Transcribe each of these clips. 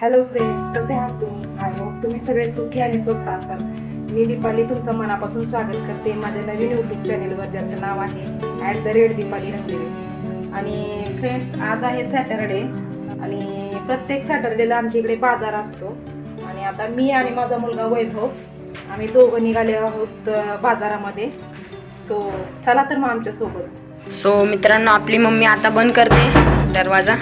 Hello friends कसे आहात तुम्ही? आय होप तुम्ही सगळे सुखी आणि स्वतः असाल. मी दीपाली तुमचं मनापासून स्वागत करते. माझ्या नवीन यूट्यूब चॅनेलवर ज्याचं नाव आहे ॲट द रेट दीपाली रंगलेले. आणि फ्रेंड्स आज आहे सॅटरडे आणि प्रत्येक सॅटरडेला आमच्या इकडे बाजार असतो. आणि आता मी आणि माझा मुलगा वैभव आम्ही दोघं निघाले आहोत बाजारामध्ये. सो चला तर मग आमच्यासोबत. सो मित्रांनो आपली मम्मी आता बंद करते दरवाजा.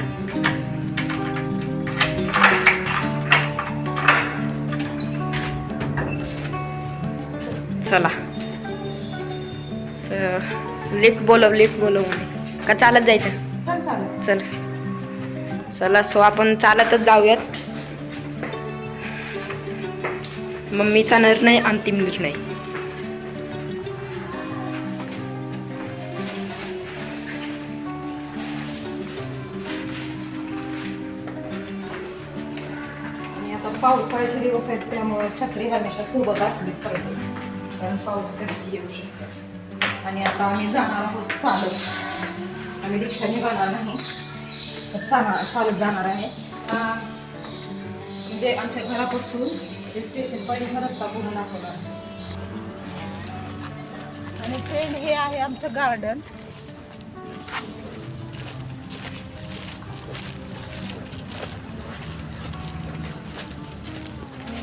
चला. लिफ्ट बोलव लिफ्ट बोलव का चालत जायचं? चल चल. चला. सो आपण चालतच जाऊयात. मम्मीचा निर्णय अंतिम निर्णय. पावसाळ्याचे दिवस आहेत त्यामुळे छत्री हमेशा सोबत असलीच पाहिजे. कारण पाऊस कधी येऊ शकतो आणि आता आम्ही जाणार आहोत चालत. आम्ही रिक्षाने जाणार नाही. तर चालणार चालत जाणार आहे. म्हणजे आमच्या घरापासून ते स्टेशनपर्यंतचा रस्ता पूर्ण दाखवला आणि फ्रेंड हे आहे आमचं गार्डन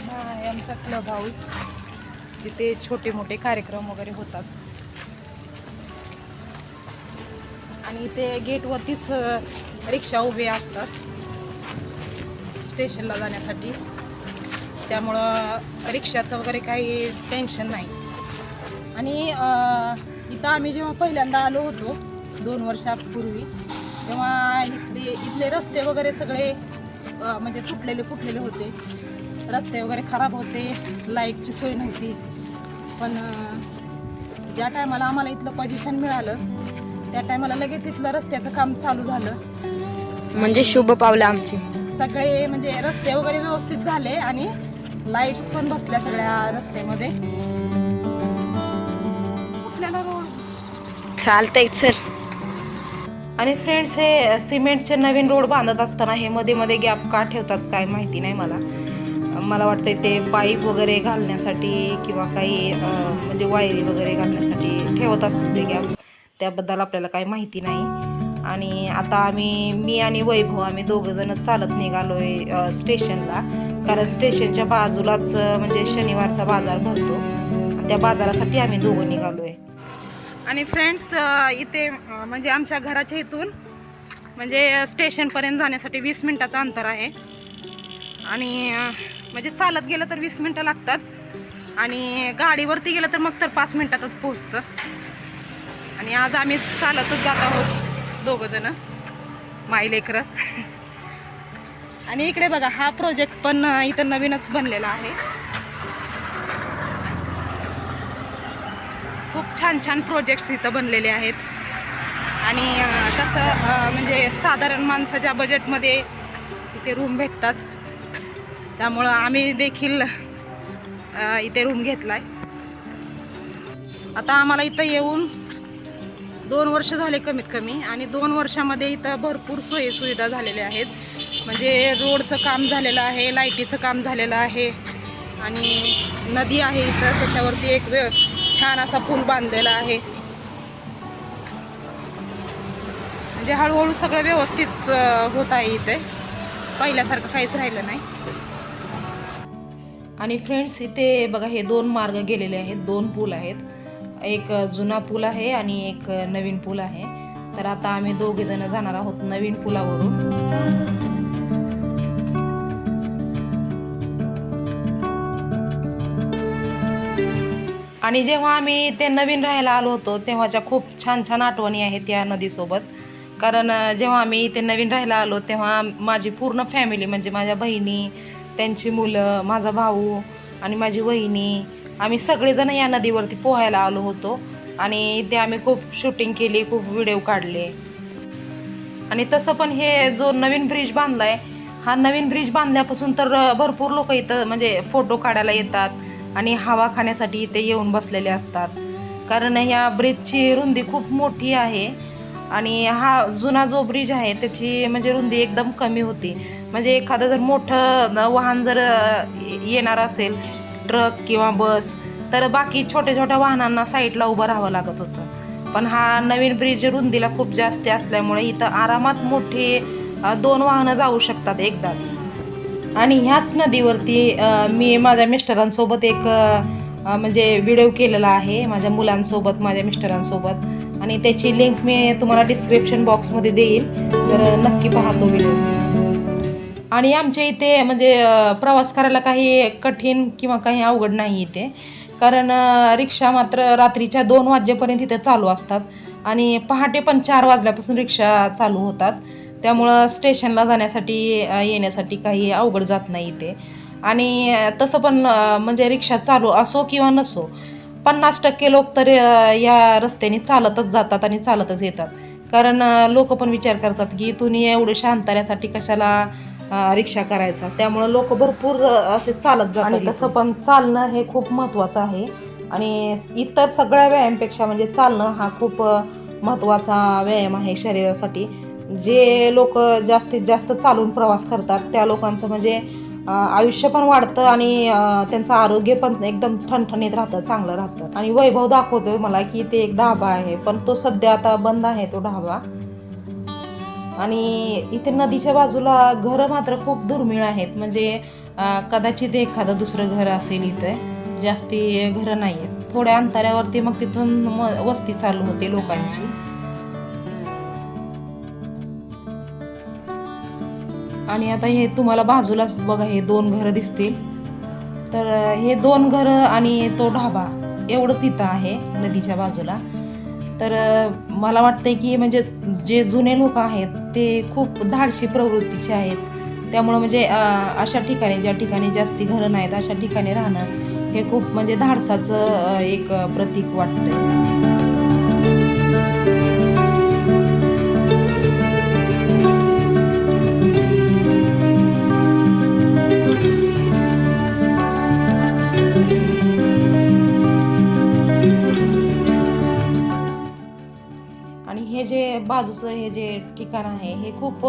हा आहे आमचा क्लब हाऊस जिथे छोटे मोठे कार्यक्रम वगैरे होतात. आणि इथे गेटवरतीच रिक्षा उभे असतात. स्टेशनला जाण्यासाठी. त्यामुळं रिक्षाचं वगैरे काही टेन्शन नाही. आणि इथं आम्ही जेव्हा पहिल्यांदा आलो होतो दोन वर्षापूर्वी तेव्हा इथले इथले रस्ते वगैरे सगळे म्हणजे तुटलेले फुटलेले होते. रस्ते वगैरे खराब होते लाईटची सोय नव्हती. पण अ, ज्या टायमाला आम्हाला इथलं पोझिशन मिळालं त्या टायमाला लगेच इथलं रस्त्याचं काम चालू झालं. म्हणजे शुभ पावलं आमची. सगळे म्हणजे रस्ते वगैरे व्यवस्थित झाले आणि लाईट्स पण बसल्या सगळ्या रस्त्यामध्ये. रोड चालतंय चल. आणि फ्रेंड्स हे सिमेंटचे नवीन रोड बांधत असताना हे मध्ये मध्ये गॅप का ठेवतात काय माहिती नाही मला. मला वाटतं ते पाईप वगैरे घालण्यासाठी किंवा काही म्हणजे वायरी वगैरे घालण्यासाठी ठेवत असतात ते गॅप. त्याबद्दल आपल्याला काही माहिती नाही. आणि आता आम्ही मी आणि वैभव आम्ही दोघंजणच चालत निघालोय आहे स्टेशनला. कारण स्टेशनच्या बाजूलाच म्हणजे शनिवारचा बाजार भरतो. आणि त्या बाजारासाठी आम्ही दोघं निघालोय. आणि फ्रेंड्स इथे म्हणजे आमच्या घराच्या इथून म्हणजे स्टेशनपर्यंत जाण्यासाठी वीस मिनटाचं अंतर आहे. आणि म्हणजे चालत गेलं तर वीस मिनटं लागतात. आणि गाडीवरती गेलं तर मग तर पाच मिनटातच पोहोचतं. आणि आज आम्ही चालतच जात आहोत दोघं जण. माई लेकरं. आणि इकडे बघा हा प्रोजेक्ट पण इथं नवीनच बनलेला आहे. खूप छान छान प्रोजेक्ट्स इथं बनलेले आहेत. आणि तसं कसं म्हणजे साधारण माणसाच्या बजेटमध्ये इथे रूम भेटतात त्यामुळं आम्ही देखील इथे रूम घेतलाय. आता आम्हाला इथं येऊन दोन वर्ष झाले कमीत कमी आणि दोन वर्षामध्ये इथं भरपूर सोयी सुविधा झालेल्या आहेत. म्हणजे रोडचं काम झालेलं आहे लाईटीचं काम झालेलं आहे आणि नदी आहे इथं त्याच्यावरती एक वे छान असा पूल बांधलेला आहे. म्हणजे हळूहळू सगळं व्यवस्थित होत आहे इथे. पहिल्यासारखं काहीच राहिलं नाही. आणि फ्रेंड्स इथे बघा हे दोन मार्ग गेलेले आहेत. दोन पूल आहेत. एक जुना पूल आहे आणि एक नवीन पूल आहे. तर आता आम्ही दोघे जण जाणार आहोत नवीन पुलावरून. आणि जेव्हा आम्ही ते नवीन राहायला आलो होतो तेव्हाच्या खूप छान छान आठवणी आहेत या नदीसोबत. कारण जेव्हा आम्ही इथे नवीन राहायला आलो तेव्हा माझी पूर्ण फॅमिली म्हणजे माझ्या बहिणी त्यांची मुलं माझा भाऊ आणि माझी वहिनी आम्ही सगळेजण या नदीवरती पोहायला आलो होतो. आणि इथे आम्ही खूप शूटिंग केली खूप व्हिडिओ काढले. आणि तसं पण हे जो नवीन ब्रिज बांधला आहे हा नवीन ब्रिज बांधल्यापासून तर भरपूर लोक इथं म्हणजे फोटो काढायला येतात आणि हवा खाण्यासाठी इथे येऊन बसलेले असतात. कारण ह्या ब्रिजची रुंदी खूप मोठी आहे आणि हा जुना जो ब्रिज आहे त्याची म्हणजे रुंदी एकदम कमी होती. म्हणजे एखादं जर मोठं वाहन जर येणार असेल ट्रक किंवा बस तर बाकी छोट्या छोट्या वाहनांना साईडला उभं राहावं लागत होतं. पण हा नवीन ब्रिज रुंदीला खूप जास्त असल्यामुळे इथं आरामात मोठे दोन वाहनं जाऊ शकतात एकदाच. आणि ह्याच नदीवरती मी माझ्या मिस्टरांसोबत एक म्हणजे व्हिडिओ केलेला आहे माझ्या मुलांसोबत माझ्या मिस्टरांसोबत. आणि त्याची लिंक मी तुम्हाला डिस्क्रिप्शन बॉक्समध्ये देईल. तर नक्की पाहतो व्हिडिओ. आणि आमच्या इथे म्हणजे प्रवास करायला काही कठीण किंवा काही अवघड नाही इथे. कारण रिक्षा मात्र रात्रीच्या दोन वाजेपर्यंत इथे चालू असतात. आणि पहाटे पण चार वाजल्यापासून रिक्षा चालू होतात. त्यामुळं स्टेशनला जाण्यासाठी येण्यासाठी काही अवघड जात नाही इथे. आणि तसं पण म्हणजे रिक्षा चालू असो किंवा नसो पन्नास टक्के लोक तर या रस्त्याने चालतच जातात आणि चालतच येतात. कारण लोक पण विचार करतात की तुम्ही एवढं शांतऱ्यासाठी कशाला रिक्षा करायचा. त्यामुळं लोक भरपूर असे चालत जातात आणि तसं पण चालणं हे खूप महत्त्वाचं आहे. आणि इतर सगळ्या व्यायामपेक्षा म्हणजे चालणं हा खूप महत्त्वाचा व्यायाम आहे शरीरासाठी. जे लोक जास्तीत जास्त चालून प्रवास करतात त्या लोकांचं म्हणजे आयुष्य पण वाढतं आणि त्यांचं आरोग्य पण एकदम ठणठणीत राहतं चांगलं राहतं. आणि वैभव दाखवतोय मला की ते एक ढाबा आहे पण तो सध्या आता बंद आहे तो ढाबा. आणि इथे नदीच्या बाजूला घरं मात्र खूप दुर्मिळ आहेत. म्हणजे कदाचित एखादं दुसरं घर असेल इथे. जास्ती घरं नाही आहेत थोड्या अंतरावरती मग तिथून म- वस्ती चालू होते लोकांची. आणि आता हे तुम्हाला बाजूलाच बघा हे दोन घरं दिसतील. तर हे दोन घरं आणि तो ढाबा एवढंच इथं आहे नदीच्या बाजूला. तर मला वाटतं की म्हणजे जे जुने लोक आहेत ते खूप धाडशी प्रवृत्तीचे आहेत. त्यामुळं म्हणजे अशा ठिकाणी ज्या ठिकाणी जास्ती घरं नाहीत अशा ठिकाणी राहणं हे खूप म्हणजे धाडसाचं एक प्रतीक प्रतीक आहे बाजूचं हे जे ठिकाण आहे हे खूप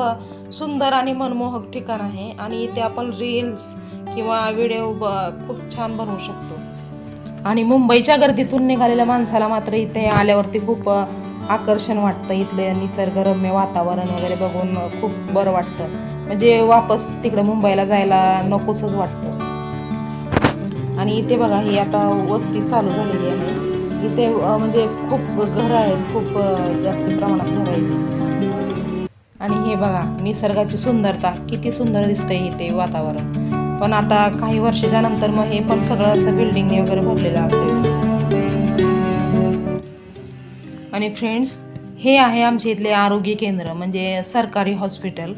सुंदर आणि मनमोहक ठिकाण आहे आणि इथे आपण रील्स किंवा व्हिडिओ खूप छान बनवू शकतो. आणि मुंबईच्या गर्दीतून निघालेल्या माणसाला मात्र इथे आल्यावरती खूप आकर्षण वाटतं. इथले निसर्गरम्य वातावरण वगैरे बघून खूप बरं वाटतं. म्हणजे वापस तिकडे मुंबईला जायला नकोसच वाटतं. आणि इथे बघा ही आता वस्ती चालू झालेली आहे. इथे म्हणजे खूप घरं आहेत खूप जास्त प्रमाणात घरं आहेत. आणि हे बघा निसर्गाची सुंदरता किती सुंदर दिसतंय इथे वातावरण. पण आता काही वर्षाच्या नंतर मग हे पण सगळं असं बिल्डिंगने वगैरे भरलेलं असेल. आणि फ्रेंड्स हे आहे आमच्या इथले आरोग्य केंद्र म्हणजे सरकारी हॉस्पिटल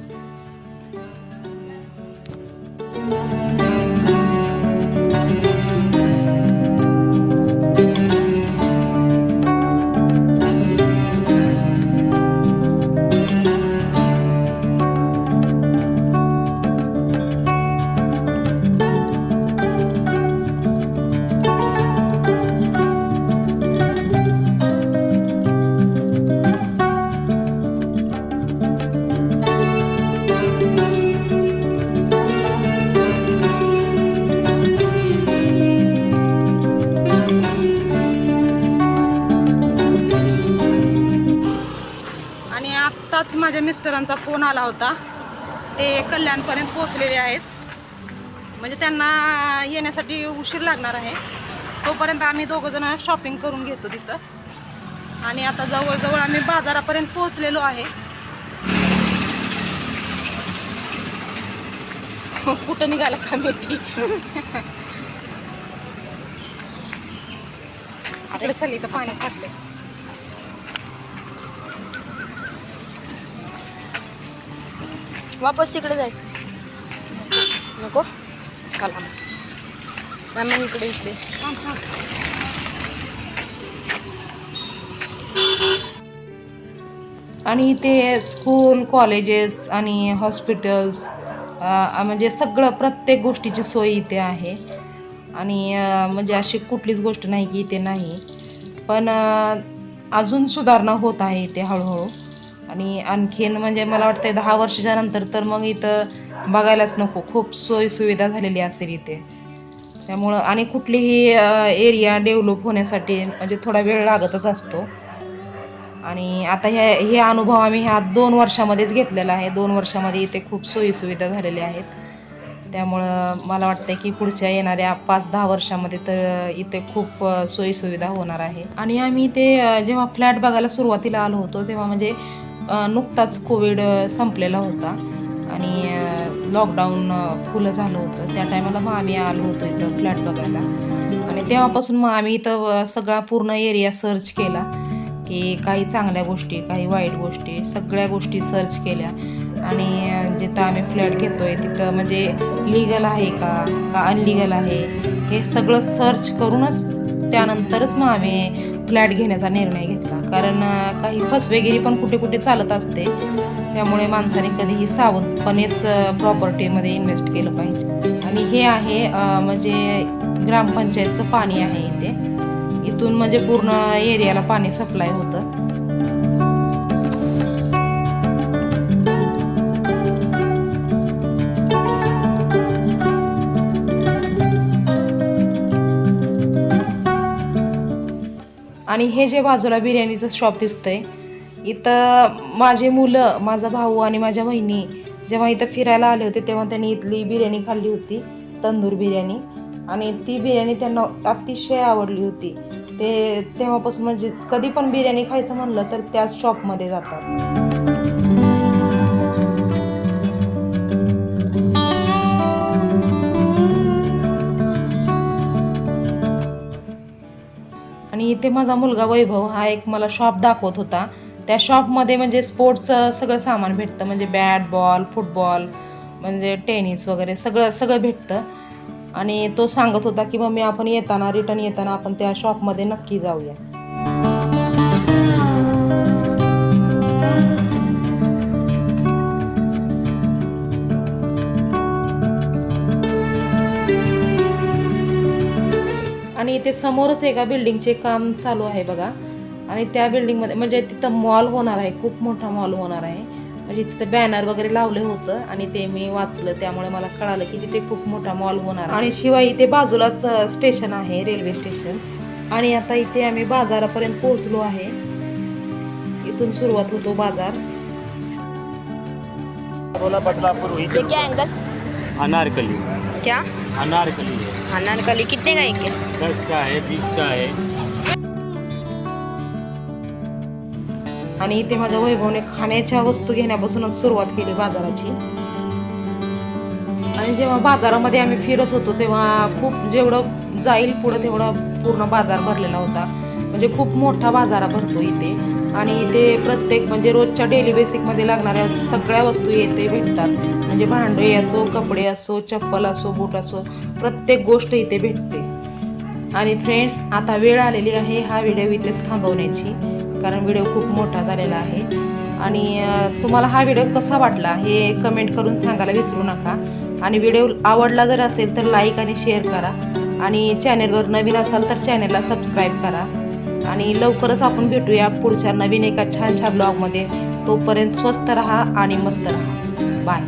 माझ्या मिस्टरांचा फोन आला होता. ते कल्याणपर्यंत पोहोचलेले आहेत. म्हणजे त्यांना येण्यासाठी उशीर लागणार आहे. तोपर्यंत आम्ही दोघंजणं शॉपिंग करून घेतो तिथं. आणि आता जवळजवळ आम्ही बाजारापर्यंत पोहोचलेलो आहे. कुठं निघाला का माहिती? चालली चल इथं पाणी साठले वापस तिकडे जायचं. नको. चला मग. इकडे इकडे. आणि इथे स्कूल कॉलेजेस आणि हॉस्पिटल्स म्हणजे सगळं प्रत्येक गोष्टीची सोय इथे आहे. आणि म्हणजे अशी कुठलीच गोष्ट नाही की इथे नाही. पण अजून सुधारणा होत आहे इथे हळूहळू. आणि आणखीन म्हणजे मला वाटतं दहा वर्षाच्या नंतर तर मग इथं बघायलाच नको. खूप सोयीसुविधा झालेली असेल इथे. त्यामुळं आणि कुठलीही एरिया डेव्हलप होण्यासाठी म्हणजे थोडा वेळ लागतच असतो. आणि आता ह्या हे अनुभव आम्ही ह्या दोन वर्षामध्येच घेतलेला आहे. दोन वर्षामध्ये इथे खूप सोयीसुविधा झालेल्या आहेत. त्यामुळं मला वाटतं की पुढच्या येणाऱ्या पाच दहा वर्षामध्ये तर इथे खूप सोयीसुविधा होणार आहे. आणि आम्ही इथे जेव्हा फ्लॅट बघायला सुरुवातीला आलो होतो तेव्हा म्हणजे नुकताच कोविड संपलेला होता. आणि लॉकडाऊन फुलं झालं होतं. त्या टायमाला मग आम्ही आलो होतो इथं फ्लॅट बघायला. आणि तेव्हापासून मग आम्ही इथं सगळा पूर्ण एरिया सर्च केला. की काही चांगल्या गोष्टी काही वाईट गोष्टी सगळ्या गोष्टी सर्च केल्या. आणि जिथं आम्ही फ्लॅट घेतोय तिथं म्हणजे लिगल आहे का? का अनलिगल आहे? हे सगळं सर्च करूनच त्यानंतरच मग आम्ही फ्लॅट घेण्याचा निर्णय घेतला. कारण काही फसवेगिरी पण कुठे कुठे चालत असते. त्यामुळे माणसाने कधीही सावधपणेच प्रॉपर्टीमध्ये इन्व्हेस्ट केलं पाहिजे. आणि हे आहे म्हणजे ग्रामपंचायतचं पाणी आहे इथे. इथून म्हणजे पूर्ण एरियाला पाणी सप्लाय होतं. आणि हे जे बाजूला बिर्याणीचं शॉप दिसतंय इथं माझे मुलं माझा भाऊ आणि माझ्या बहिणी जेव्हा इथं फिरायला आले होते तेव्हा त्यांनी इथली बिर्याणी खाल्ली होती तंदूर बिर्याणी. आणि ती बिर्याणी त्यांना अतिशय आवडली होती. ते तेव्हापासून म्हणजे कधी पण बिर्याणी खायचं म्हणलं तर त्याच शॉपमध्ये जातात. ते माझा मुलगा वैभव हा एक मला शॉप दाखवत होता. त्या शॉपमध्ये म्हणजे स्पोर्ट्सचं सगळं सामान भेटतं. म्हणजे बॅट बॉल फुटबॉल म्हणजे टेनिस वगैरे सगळं सगळं भेटतं. आणि तो सांगत होता की मम्मी आपण येताना रिटर्न येताना आपण त्या शॉपमध्ये नक्की जाऊया. इथे समोरच एका बिल्डिंगचे काम चालू आहे बघा. आणि त्या बिल्डिंगमध्ये म्हणजे तिथं मॉल होणार आहे खूप मोठा मॉल होणार आहे. म्हणजे तिथं बॅनर वगैरे लावलं होतं आणि ते मी वाचलं त्यामुळे मला कळालं की तिथे खूप मोठा मॉल होणार आहे. आणि शिवाय इथे बाजूलाच स्टेशन आहे रेल्वे स्टेशन आणि आता इथे आम्ही बाजारापर्यंत पोहोचलो आहे. इथून सुरुवात होतो बाजार. बोला बदलापुर अनारकली क्या? अनारकली है अनारकली कितने का एक है दस का है बीस का है आणि इथे माझ्या वैभवने खाण्याच्या वस्तू घेण्यापासूनच सुरुवात केली बाजाराची. आणि जेव्हा बाजारामध्ये आम्ही फिरत होतो तेव्हा खूप जेवढं जाईल पुढं तेवढा पूर्ण बाजार भरलेला होता. म्हणजे खूप मोठा बाजार भरतो इथे. आणि इथे प्रत्येक म्हणजे रोजच्या डेली बेसिकमध्ये लागणाऱ्या सगळ्या वस्तू येथे भेटतात. म्हणजे भांडे असो कपडे असो चप्पल असो बूट असो प्रत्येक गोष्ट इथे भेटते. आणि फ्रेंड्स आता वेळ आलेली आहे हा व्हिडिओ इथेच थांबवण्याची कारण व्हिडिओ खूप मोठा झालेला आहे. आणि तुम्हाला हा व्हिडिओ कसा वाटला हे कमेंट करून सांगायला विसरू नका. आणि व्हिडिओ आवडला जर असेल तर लाईक आणि शेअर करा. आणि चॅनेलवर नवीन असाल तर चॅनेलला सबस्क्राईब करा. आणि लवकरच आपण भेटूया पुढच्या नवीन एका छान छान ब्लॉगमध्ये तोपर्यंत स्वस्त राहा आणि मस्त राहा. बाय